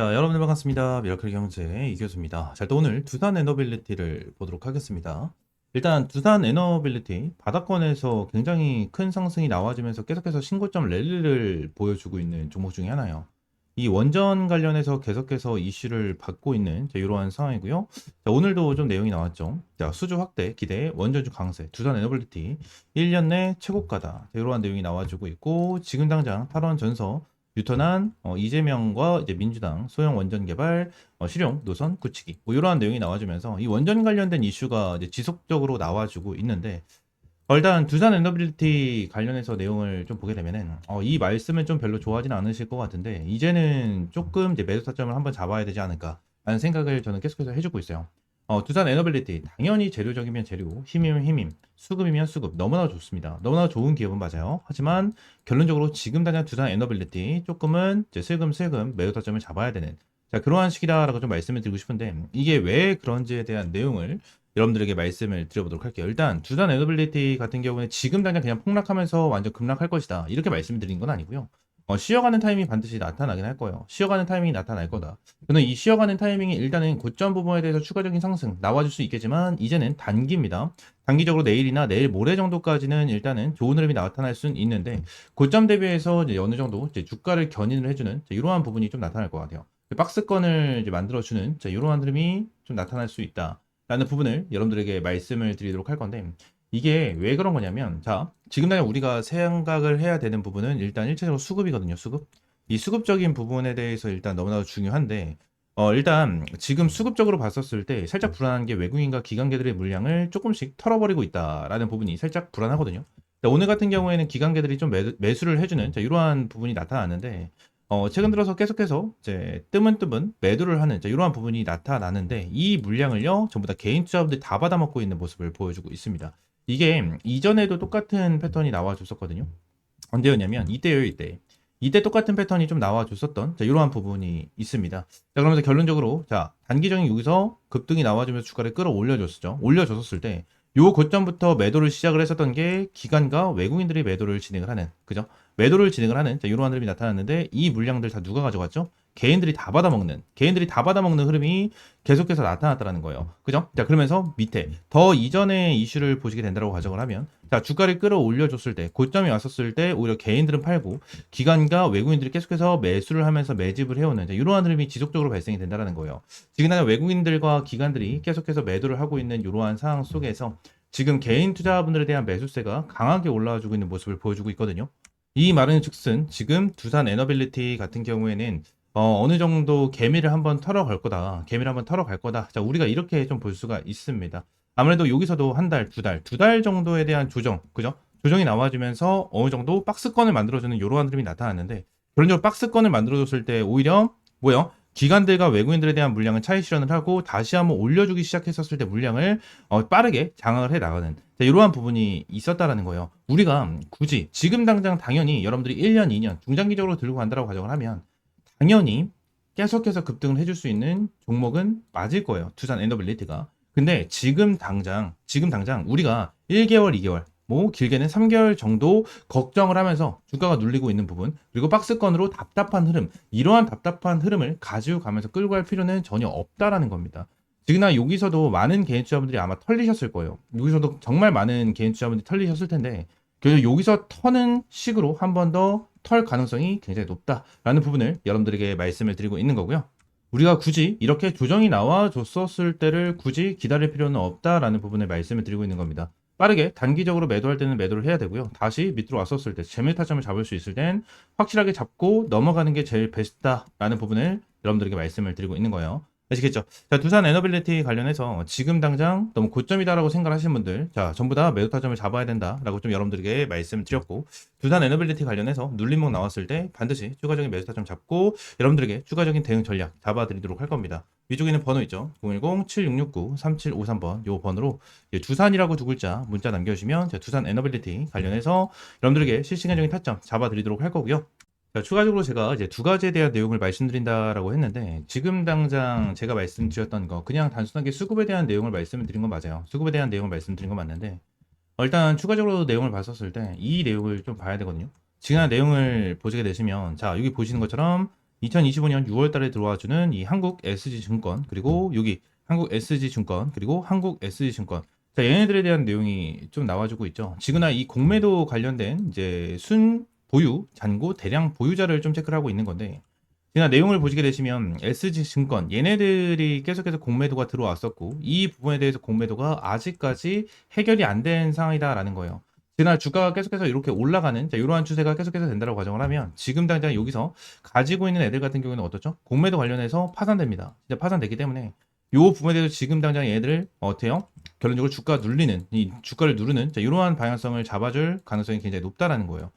자, 여러분들 반갑습니다. 미라클 경제 이교수입니다. 자, 또 오늘 두산 에너빌리티를 보도록 하겠습니다. 일단 두산 에너빌리티 바닥권에서 굉장히 큰 상승이 나와주면서 계속해서 신고점 랠리를 보여주고 있는 종목 중에 하나예요. 이 원전 관련해서 계속해서 이슈를 받고 있는 자, 이러한 상황이고요. 자, 오늘도 좀 내용이 나왔죠. 자, 수주 확대 기대, 원전주 강세, 두산 에너빌리티 1년 내 최고가다. 자, 이러한 내용이 나와주고 있고 지금 당장 8원 전서 유턴한 어, 이재명과 이제 민주당 소형 원전 개발 어, 실용 노선 굳히기 뭐 이러한 내용이 나와주면서 이 원전 관련된 이슈가 이제 지속적으로 나와주고 있는데 어, 일단 두산 에너빌리티 관련해서 내용을 좀 보게 되면은 어, 이 말씀은 좀 별로 좋아하진 않으실 것 같은데 이제는 조금 이제 매도 타점을 한번 잡아야 되지 않을까 라는 생각을 저는 계속해서 해주고 있어요. 어, 두산 에너빌리티 당연히 재료적이면 재료, 힘이면 힘임, 수급이면 수급 너무나 좋습니다. 너무나 좋은 기업은 맞아요. 하지만 결론적으로 지금 당장 두산 에너빌리티 조금은 이제 슬금슬금 매도 타점을 잡아야 되는 자 그러한 시기다라고 좀 말씀을 드리고 싶은데 이게 왜 그런지에 대한 내용을 여러분들에게 말씀을 드려보도록 할게요. 일단 두산 에너빌리티 같은 경우는 지금 당장 그냥 폭락하면서 완전 급락할 것이다 이렇게 말씀을 드린 건 아니고요. 어, 쉬어가는 타이밍이 반드시 나타나긴 할 거예요. 쉬어가는 타이밍이 나타날 거다. 근데 이 쉬어가는 타이밍이 일단은 고점 부분에 대해서 추가적인 상승 나와줄 수 있겠지만 이제는 단기입니다. 단기적으로 내일이나 내일 모레 정도까지는 일단은 좋은 흐름이 나타날 수는 있는데 고점 대비해서 이제 어느 정도 이제 주가를 견인을 해주는 이러한 부분이 좀 나타날 것 같아요. 박스권을 이제 만들어주는 이러한 흐름이 좀 나타날 수 있다 라는 부분을 여러분들에게 말씀을 드리도록 할 건데 이게 왜 그런 거냐면 자 지금 당장 우리가 생각을 해야 되는 부분은 일단 일차적으로 수급이거든요 수급 이 수급적인 부분에 대해서 일단 너무나도 중요한데 어 일단 지금 수급적으로 봤었을 때 살짝 불안한 게 외국인과 기관계들의 물량을 조금씩 털어버리고 있다라는 부분이 살짝 불안하거든요 오늘 같은 경우에는 기관계들이 좀 매, 수 를 해주는 자, 이러한 부분이 나타나는데 어, 최근 들어서 계속해서 이제 뜨문뜨문 매도를 하는 자, 이러한 부분이 나타나는데 이 물량을요 전부 다 개인 투자분들이 다 받아먹고 있는 모습을 보여주고 있습니다. 이게 이전에도 똑같은 패턴이 나와줬었거든요. 언제였냐면 이때요 이때. 이때 똑같은 패턴이 좀 나와줬었던 자, 이러한 부분이 있습니다. 자, 그러면서 결론적으로 자 단기적인 여기서 급등이 나와주면서 주가를 끌어올려줬었죠. 올려줬었을 때 요 고점부터 매도를 시작을 했었던 게 기관과 외국인들이 매도를 진행을 하는 그죠? 매도를 진행을 하는 자, 이러한 흐름이 나타났는데 이 물량들 다 누가 가져갔죠? 개인들이 다 받아먹는 개인들이 다 받아먹는 흐름이 계속해서 나타났다는 거예요. 그죠? 자 그러면서 밑에 더 이전의 이슈를 보시게 된다고 가정을 하면 자 주가를 끌어올려 줬을 때 고점이 왔었을 때 오히려 개인들은 팔고 기관과 외국인들이 계속해서 매수를 하면서 매집을 해오는 자, 이러한 흐름이 지속적으로 발생이 된다는 거예요. 지금 외국인들과 기관들이 계속해서 매도를 하고 있는 이러한 상황 속에서 지금 개인 투자분들에 대한 매수세가 강하게 올라와주고 있는 모습을 보여주고 있거든요. 이 말은 즉슨 지금 두산 에너빌리티 같은 경우에는 어, 어느 정도 개미를 한번 털어갈 거다. 개미를 한번 털어갈 거다. 자, 우리가 이렇게 좀 볼 수가 있습니다. 아무래도 여기서도 한 달, 두 달, 두 달 정도에 대한 조정, 그죠? 조정이 나와주면서 어느 정도 박스권을 만들어주는 이러한 흐름이 나타났는데, 결론적으로 박스권을 만들어줬을 때 오히려 뭐요? 기관들과 외국인들에 대한 물량을 차익 실현을 하고 다시 한번 올려주기 시작했었을 때 물량을 어, 빠르게 장악을 해 나가는 자, 이러한 부분이 있었다라는 거예요. 우리가 굳이 지금 당장 당연히 여러분들이 1년, 2년 중장기적으로 들고 간다고 가정을 하면 당연히 계속해서 급등을 해줄 수 있는 종목은 맞을 거예요. 두산 엔더빌리티가. 근데 지금 당장, 지금 당장 우리가 1개월, 2개월, 뭐 길게는 3개월 정도 걱정을 하면서 주가가 눌리고 있는 부분, 그리고 박스권으로 답답한 흐름, 이러한 답답한 흐름을 가지고 가면서 끌고 갈 필요는 전혀 없다라는 겁니다. 지금나 여기서도 많은 개인 투자분들이 아마 털리셨을 거예요. 여기서도 정말 많은 개인 투자분들이 털리셨을 텐데, 결국 여기서 터는 식으로 한 번 더 털 가능성이 굉장히 높다라는 부분을 여러분들에게 말씀을 드리고 있는 거고요. 우리가 굳이 이렇게 조정이 나와줬었을 때를 굳이 기다릴 필요는 없다라는 부분을 말씀을 드리고 있는 겁니다. 빠르게 단기적으로 매도할 때는 매도를 해야 되고요. 다시 밑으로 왔었을 때 재미 타점을 잡을 수 있을 땐 확실하게 잡고 넘어가는 게 제일 베스트다라는 부분을 여러분들에게 말씀을 드리고 있는 거예요. 아시겠죠? 자, 두산 에너빌리티 관련해서 지금 당장 너무 고점이다라고 생각하시는 분들, 자, 전부 다 매도 타점을 잡아야 된다라고 좀 여러분들에게 말씀드렸고, 두산 에너빌리티 관련해서 눌림목 나왔을 때 반드시 추가적인 매도 타점 잡고 여러분들에게 추가적인 대응 전략 잡아드리도록 할 겁니다. 위쪽에 있는 번호 있죠? 010-7669-3753번 요 번호로 두산이라고 두 글자 문자 남겨주시면 두산 에너빌리티 관련해서 여러분들에게 실시간적인 타점 잡아드리도록 할 거고요. 자, 추가적으로 제가 이제 두 가지에 대한 내용을 말씀드린다라고 했는데 지금 당장 제가 말씀드렸던 거 그냥 단순하게 수급에 대한 내용을 말씀드린 건 맞아요. 수급에 대한 내용을 말씀드린 건 맞는데 어, 일단 추가적으로 내용을 봤었을 때 이 내용을 좀 봐야 되거든요. 지금 내용을 보시게 되시면 자 여기 보시는 것처럼 2025년 6월 달에 들어와주는 이 한국 SG증권, 그리고 여기 한국 SG증권, 그리고 한국 SG증권. 자, 얘네들에 대한 내용이 좀 나와주고 있죠. 지금나 이 공매도 관련된 이제 순 보유, 잔고, 대량 보유자를 좀 체크를 하고 있는 건데, 지금 내용을 보시게 되시면 SG증권, 얘네들이 계속해서 공매도가 들어왔었고, 이 부분에 대해서 공매도가 아직까지 해결이 안 된 상황이다라는 거예요. 지난 주가가 계속해서 이렇게 올라가는 자, 이러한 추세가 계속해서 된다고 가정을 하면 지금 당장 여기서 가지고 있는 애들 같은 경우는 어떻죠? 공매도 관련해서 파산됩니다. 진짜 파산되기 때문에 요 부분에 대해서 지금 당장 얘들을 어때요? 결론적으로 주가 눌리는 이 주가를 누르는 자, 이러한 방향성을 잡아줄 가능성이 굉장히 높다라는 거예요.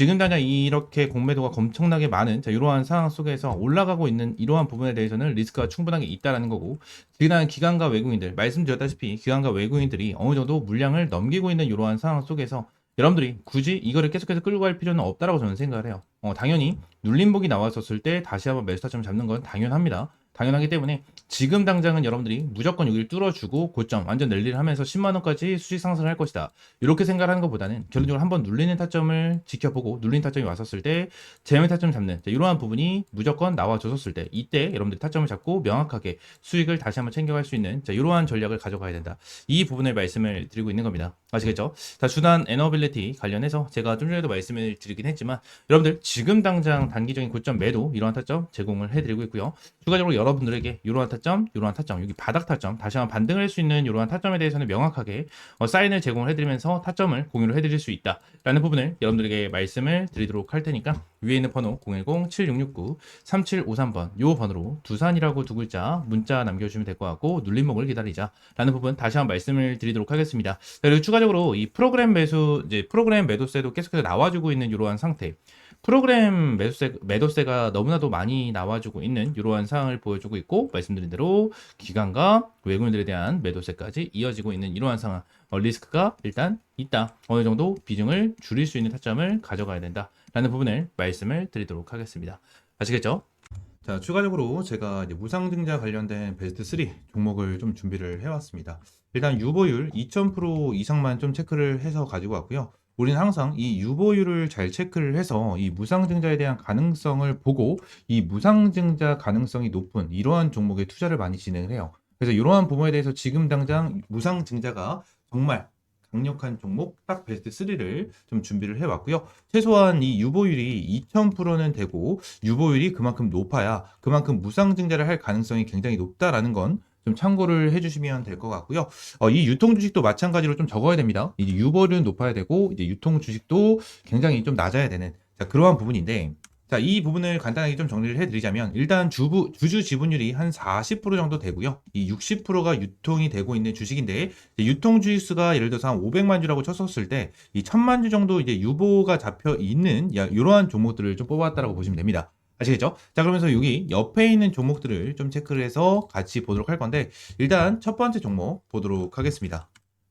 지금 당장 이렇게 공매도가 엄청나게 많은 자, 이러한 상황 속에서 올라가고 있는 이러한 부분에 대해서는 리스크가 충분하게 있다라는 거고 지난 기관과 외국인들 말씀드렸다시피 기관과 외국인들이 어느 정도 물량을 넘기고 있는 이러한 상황 속에서 여러분들이 굳이 이거를 계속해서 끌고 갈 필요는 없다라고 저는 생각을 해요. 어, 당연히 눌림목이 나왔었을 때 다시 한번 매수 타점 잡는 건 당연합니다. 당연하기 때문에 지금 당장은 여러분들이 무조건 여기를 뚫어주고 고점 완전 랠리를 하면서 10만 원까지 수익 상승을 할 것이다. 이렇게 생각하는 것보다는 결론적으로 한번 눌리는 타점을 지켜보고 눌린 타점이 왔었을 때 제외 타점 잡는 자, 이러한 부분이 무조건 나와줬었을 때 이때 여러분들이 타점을 잡고 명확하게 수익을 다시 한번 챙겨갈 수 있는 자, 이러한 전략을 가져가야 된다. 이 부분을 말씀을 드리고 있는 겁니다. 아시겠죠? 자, 주단 에너빌리티 관련해서 제가 좀 전에도 말씀을 드리긴 했지만 여러분들 지금 당장 단기적인 고점 매도 이러한 타점 제공을 해드리고 있고요. 추가적으로 여러 분들에게 이러한 타점, 이러한 타점, 여기 바닥 타점, 다시 한번 반등을 할수 있는 이러한 타점에 대해서는 명확하게 어, 사인을 제공을 해드리면서 타점을 공유를 해드릴 수 있다라는 부분을 여러분들에게 말씀을 드리도록 할 테니까 위에 있는 번호 010-7669-3753번 요 번호로 두산이라고 두 글자 문자 남겨주시면 될 것 같고 눌림목을 기다리자라는 부분 다시 한번 말씀을 드리도록 하겠습니다. 자, 그리고 추가적으로 이 프로그램 매수 이제 프로그램 매도세도 계속해서 나와주고 있는 이러한 상태. 프로그램 매도세, 매도세가 너무나도 많이 나와주고 있는 이러한 상황을 보여주고 있고 말씀드린 대로 기관과 외국인들에 대한 매도세까지 이어지고 있는 이러한 상황 어, 리스크가 일단 있다. 어느 정도 비중을 줄일 수 있는 타점을 가져가야 된다 라는 부분을 말씀을 드리도록 하겠습니다. 아시겠죠? 자 추가적으로 제가 무상증자 관련된 베스트 3 종목을 좀 준비를 해왔습니다. 일단 유보율 2000% 이상만 좀 체크를 해서 가지고 왔고요 우리는 항상 이 유보율을 잘 체크를 해서 이 무상증자에 대한 가능성을 보고 이 무상증자 가능성이 높은 이러한 종목에 투자를 많이 진행을 해요. 그래서 이러한 부분에 대해서 지금 당장 무상증자가 정말 강력한 종목 딱 베스트 3를 좀 준비를 해왔고요. 최소한 이 유보율이 2000%는 되고 유보율이 그만큼 높아야 그만큼 무상증자를 할 가능성이 굉장히 높다라는 건 좀 참고를 해주시면 될 것 같고요. 어, 이 유통 주식도 마찬가지로 좀 적어야 됩니다. 이제 유보율은 높아야 되고 이제 유통 주식도 굉장히 좀 낮아야 되는 자, 그러한 부분인데 자, 이 부분을 간단하게 좀 정리를 해드리자면 일단 주부 주주 지분율이 한 40% 정도 되고요. 이 60%가 유통이 되고 있는 주식인데 유통 주식 수가 예를 들어서 한 500만 주라고 쳤었을 때 이 1000만 주 정도 이제 유보가 잡혀 있는 이러한 종목들을 좀 뽑았다라고 보시면 됩니다. 아시겠죠? 자, 그러면서 여기 옆에 있는 종목들을 좀 체크를 해서 같이 보도록 할 건데, 일단 첫 번째 종목 보도록 하겠습니다.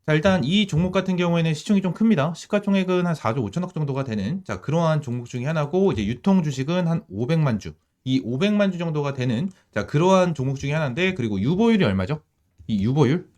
자, 일단 이 종목 같은 경우에는 시총이 좀 큽니다. 시가총액은 한 4조 5천억 정도가 되는, 자, 그러한 종목 중에 하나고, 이제 유통 주식은 한 500만 주. 이 500만 주 정도가 되는, 자, 그러한 종목 중에 하나인데, 그리고 유보율이 얼마죠? 이 유보율.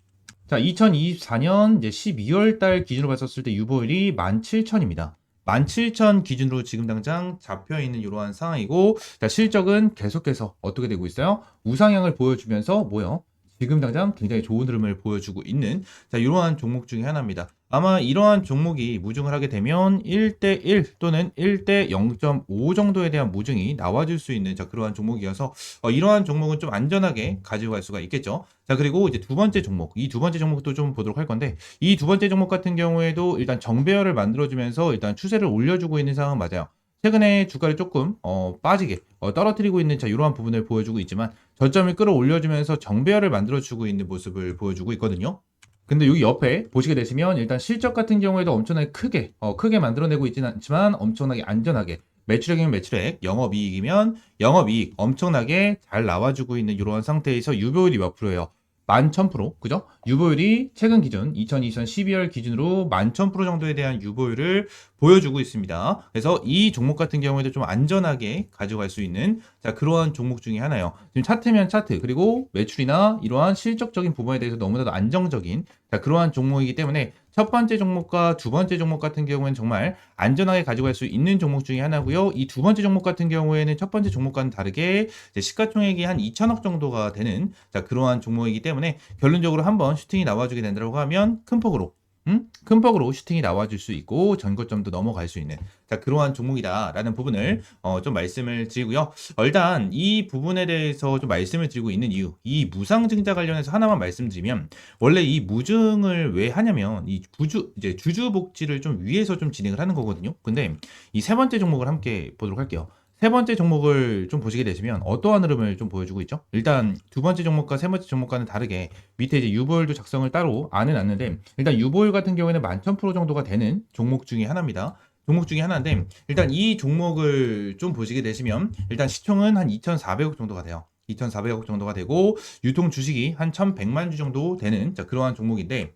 자, 2024년 이제 12월 달 기준으로 봤었을 때 유보율이 17,000입니다. 17,000 기준으로 지금 당장 잡혀 있는 이러한 상황이고 자, 실적은 계속해서 어떻게 되고 있어요? 우상향을 보여주면서 뭐요? 지금 당장 굉장히 좋은 흐름을 보여주고 있는 자, 이러한 종목 중에 하나입니다. 아마 이러한 종목이 무증을 하게 되면 1대1 또는 1대 0.5 정도에 대한 무증이 나와줄 수 있는 자, 그러한 종목이어서 어, 이러한 종목은 좀 안전하게 가지고 갈 수가 있겠죠. 자, 그리고 이제 두 번째 종목, 이 두 번째 종목도 좀 보도록 할 건데 이 두 번째 종목 같은 경우에도 일단 정배열을 만들어주면서 일단 추세를 올려주고 있는 상황은 맞아요. 최근에 주가를 조금 어, 빠지게 어, 떨어뜨리고 있는 자 이러한 부분을 보여주고 있지만 저점을 끌어올려주면서 정배열을 만들어주고 있는 모습을 보여주고 있거든요. 근데 여기 옆에 보시게 되시면 일단 실적 같은 경우에도 엄청나게 크게 어, 크게 만들어내고 있지는 않지만 엄청나게 안전하게 매출액이면 매출액, 영업이익이면 영업이익 엄청나게 잘 나와주고 있는 이러한 상태에서 유보율이 몇 프로예요? 11,000%, 그죠? 유보율이 최근 기준 2020년 12월 기준으로 11,000% 정도에 대한 유보율을 보여주고 있습니다. 그래서 이 종목 같은 경우에도 좀 안전하게 가져갈 수 있는 자 그러한 종목 중에 하나예요. 지금 차트면 차트 그리고 매출이나 이러한 실적적인 부분에 대해서 너무나도 안정적인 자 그러한 종목이기 때문에 첫 번째 종목과 두 번째 종목 같은 경우에는 정말 안전하게 가지고 갈수 있는 종목 중에 하나고요. 이 두 번째 종목 같은 경우에는 첫 번째 종목과는 다르게 시가총액이 한 2천억 정도가 되는 자, 그러한 종목이기 때문에 결론적으로 한번 슈팅이 나와주게 된다고 하면 큰 폭으로 음? 큰 폭으로 슈팅이 나와줄 수 있고 전고점도 넘어갈 수 있는 자 그러한 종목이다라는 부분을 어, 좀 말씀을 드리고요. 어, 일단 이 부분에 대해서 좀 말씀을 드리고 있는 이유, 이 무상증자 관련해서 하나만 말씀드리면 원래 이 무증을 왜 하냐면 이 부주 이제 주주복지를 좀 위해서 좀 진행을 하는 거거든요. 근데 이 세 번째 종목을 함께 보도록 할게요. 세 번째 종목을 좀 보시게 되시면 어떠한 흐름을 좀 보여주고 있죠? 일단 두 번째 종목과 세 번째 종목과는 다르게 밑에 이제 유보율도 작성을 따로 안 해놨는데 일단 유보율 같은 경우에는 11,000% 정도가 되는 종목 중에 하나입니다. 종목 중에 하나인데 일단 이 종목을 좀 보시게 되시면 일단 시총은 한 2,400억 정도가 돼요. 2,400억 정도가 되고 유통 주식이 한 1,100만 주 정도 되는 자, 그러한 종목인데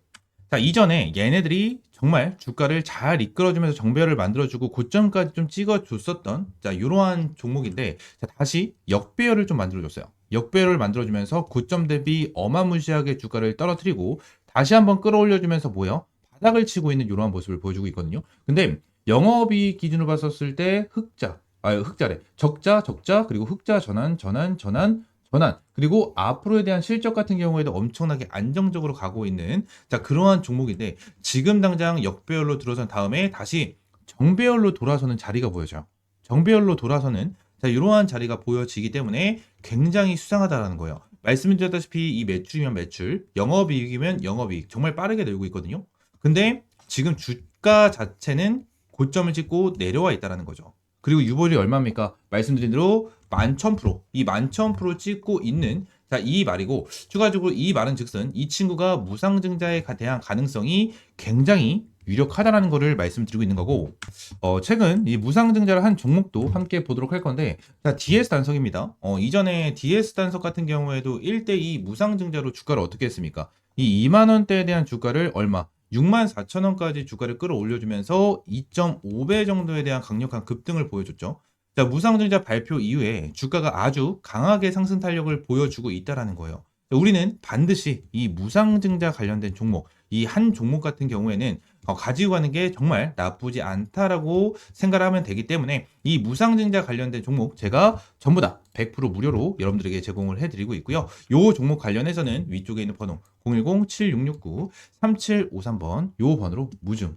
자, 이전에 얘네들이 정말 주가를 잘 이끌어주면서 정배열을 만들어주고 고점까지 좀 찍어줬었던 자, 이러한 종목인데 자, 다시 역배열을 좀 만들어줬어요. 역배열을 만들어주면서 고점 대비 어마무시하게 주가를 떨어뜨리고 다시 한번 끌어올려주면서 뭐요? 바닥을 치고 있는 이러한 모습을 보여주고 있거든요. 근데 영업이익 기준으로 봤었을 때 흑자, 아 흑자래, 적자, 적자, 그리고 흑자 전환, 전환, 전환, 전환 그리고 앞으로에 대한 실적 같은 경우에도 엄청나게 안정적으로 가고 있는 자 그러한 종목인데 지금 당장 역배열로 들어선 다음에 다시 정배열로 돌아서는 자리가 보여져요. 정배열로 돌아서는 자 이러한 자리가 보여지기 때문에 굉장히 수상하다라는 거예요. 말씀드렸다시피 이 매출이면 매출, 영업이익이면 영업이익 정말 빠르게 늘고 있거든요. 근데 지금 주가 자체는 고점을 찍고 내려와 있다라는 거죠. 그리고 유보율이 얼마입니까? 말씀드린 대로 11,000%, 이11,000% 찍고 있는 자, 이 말이고 추가적으로 이 말은 즉슨 이 친구가 무상증자에 가- 대한 가능성이 굉장히 유력하다라는 것을 말씀드리고 있는 거고 어, 최근 이 무상증자를 한 종목도 함께 보도록 할 건데 자, DS 단석입니다. 어, 이전에 DS 단석 같은 경우에도 1대2 무상증자로 주가를 어떻게 했습니까? 이 2만 원대에 대한 주가를 얼마? 6만 4천 원까지 주가를 끌어올려주면서 2.5배 정도에 대한 강력한 급등을 보여줬죠. 자, 무상증자 발표 이후에 주가가 아주 강하게 상승 탄력을 보여주고 있다라는 거예요. 자, 우리는 반드시 이 무상증자 관련된 종목, 이 한 종목 같은 경우에는 어, 가지고 가는 게 정말 나쁘지 않다라고 생각을 하면 되기 때문에 이 무상증자 관련된 종목 제가 전부 다 100% 무료로 여러분들에게 제공을 해드리고 있고요. 요 종목 관련해서는 위쪽에 있는 번호 010-7669-3753번 요 번호로 무증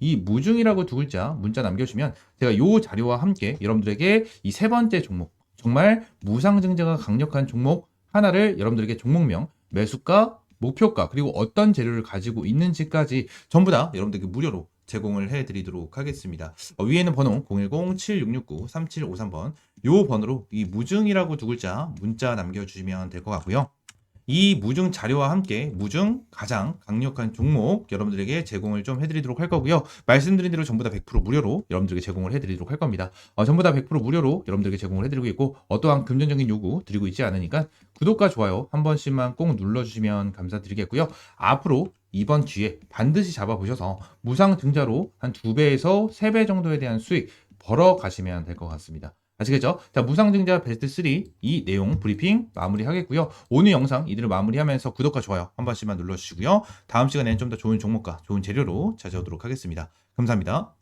이 무중이라고 두 글자 문자 남겨주시면 제가 요 자료와 함께 여러분들에게 이 세 번째 종목 정말 무상증자가 강력한 종목 하나를 여러분들에게 종목명 매수가 목표가 그리고 어떤 재료를 가지고 있는지까지 전부 다 여러분들에게 무료로 제공을 해드리도록 하겠습니다. 어, 위에는 번호 010-7669-3753번 요 번호로 이 무증이라고 두 글자 문자 남겨주시면 될 것 같고요. 이 무증 자료와 함께 무증 가장 강력한 종목 여러분들에게 제공을 좀 해드리도록 할 거고요. 말씀드린 대로 전부 다 100% 무료로 여러분들에게 제공을 해드리도록 할 겁니다. 어, 전부 다 100% 무료로 여러분들에게 제공을 해드리고 있고 어떠한 금전적인 요구 드리고 있지 않으니까 구독과 좋아요 한 번씩만 꼭 눌러주시면 감사드리겠고요. 앞으로 이번 기회 반드시 잡아보셔서 무상 증자로 한두 배에서 세배 정도에 대한 수익 벌어 가시면 될 것 같습니다. 아시겠죠? 자, 무상증자 베스트 3 이 내용 브리핑 마무리하겠고요. 오늘 영상 이들을 마무리하면서 구독과 좋아요 한 번씩만 눌러주시고요. 다음 시간에는 좀 더 좋은 종목과 좋은 재료로 찾아오도록 하겠습니다. 감사합니다.